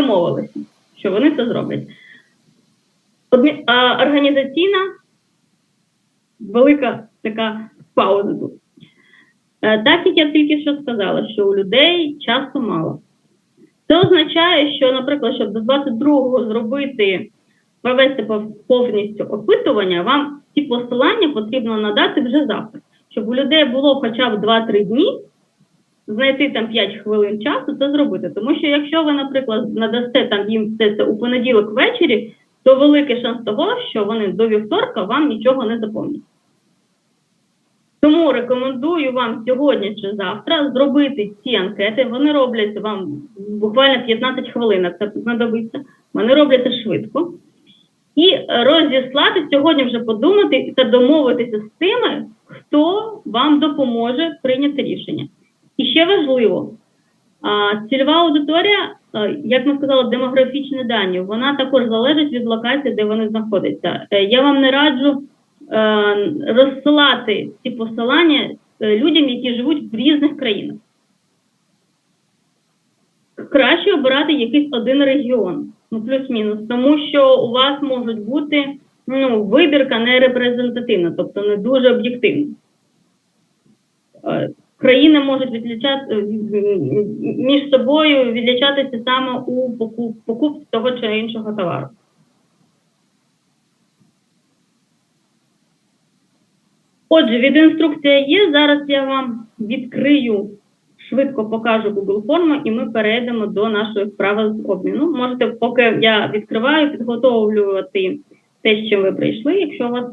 домовилися, що вони це зроблять. Одмі- а, Організаційна велика така пауза тут. Е, Так як я тільки що сказала, що у людей часу мало. Це означає, що, наприклад, щоб до 22-го зробити, провести повністю опитування, вам ці посилання потрібно надати вже завтра. Щоб у людей було хоча б 2-3 дні, знайти там 5 хвилин часу, це зробити. Тому що якщо ви, наприклад, надасте там їм все це у понеділок ввечері, то великий шанс того, що вони до вівторка вам нічого не запомнять. Тому рекомендую вам сьогодні чи завтра зробити ці анкети. Вони робляться вам буквально 15 хвилин, це знадобиться. Вони робляться швидко. І розіслати сьогодні вже подумати та домовитися з тими, хто вам допоможе прийняти рішення. І ще важливо, цільова аудиторія, е, як ми сказали, демографічні дані, вона також залежить від локації, де вони знаходяться. Е, Я вам не раджу е, розсилати ці посилання людям, які живуть в різних країнах. Краще обирати якийсь один регіон, ну плюс-мінус, тому що у вас можуть бути ну, вибірка не репрезентативна, тобто не дуже об'єктивна. Е, Країни можуть відлічати між собою відлічатися саме у покуп- покупці того чи іншого товару. Отже, відеоінструкція є. Зараз я вам відкрию, швидко покажу Google форму, і ми перейдемо до нашої вправи з обміну. Можете, поки я відкриваю, підготовлювати те, чим ви прийшли, якщо у вас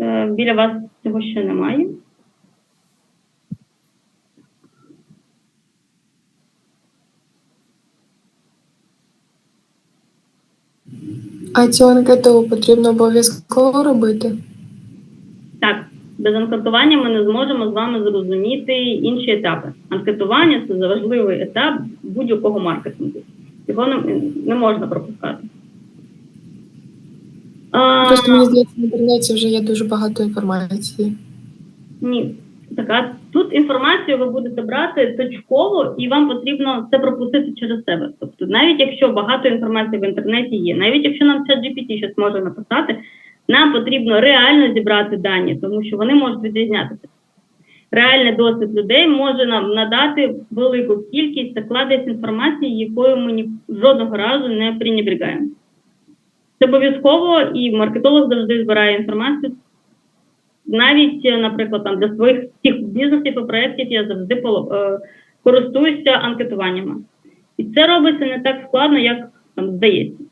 е, біля вас цього ще немає. А цю анкету потрібно обов'язково робити. Так, без анкетування ми не зможемо з вами зрозуміти інші етапи. Анкетування це важливий етап будь-якого маркетингу. Його не, можна пропускати. Просто мені здається, в інтернеті вже є дуже багато інформації. Ні, така тут інформацію ви будете брати точково, і вам потрібно це пропустити через себе. Тобто, навіть якщо багато інформації в інтернеті є, навіть якщо нам ця GPT щось може написати, нам потрібно реально зібрати дані, тому що вони можуть відрізнятися. Реальний досвід людей може нам надати велику кількість та кладець інформації, якою ми ні, жодного разу не пренебрігаємо. Це обов'язково, і маркетолог завжди збирає інформацію навіть, е, наприклад, там для своїх всіх бізнесів і проєктів я завжди е, користуюся анкетуваннями. І це робиться не так складно, як там здається.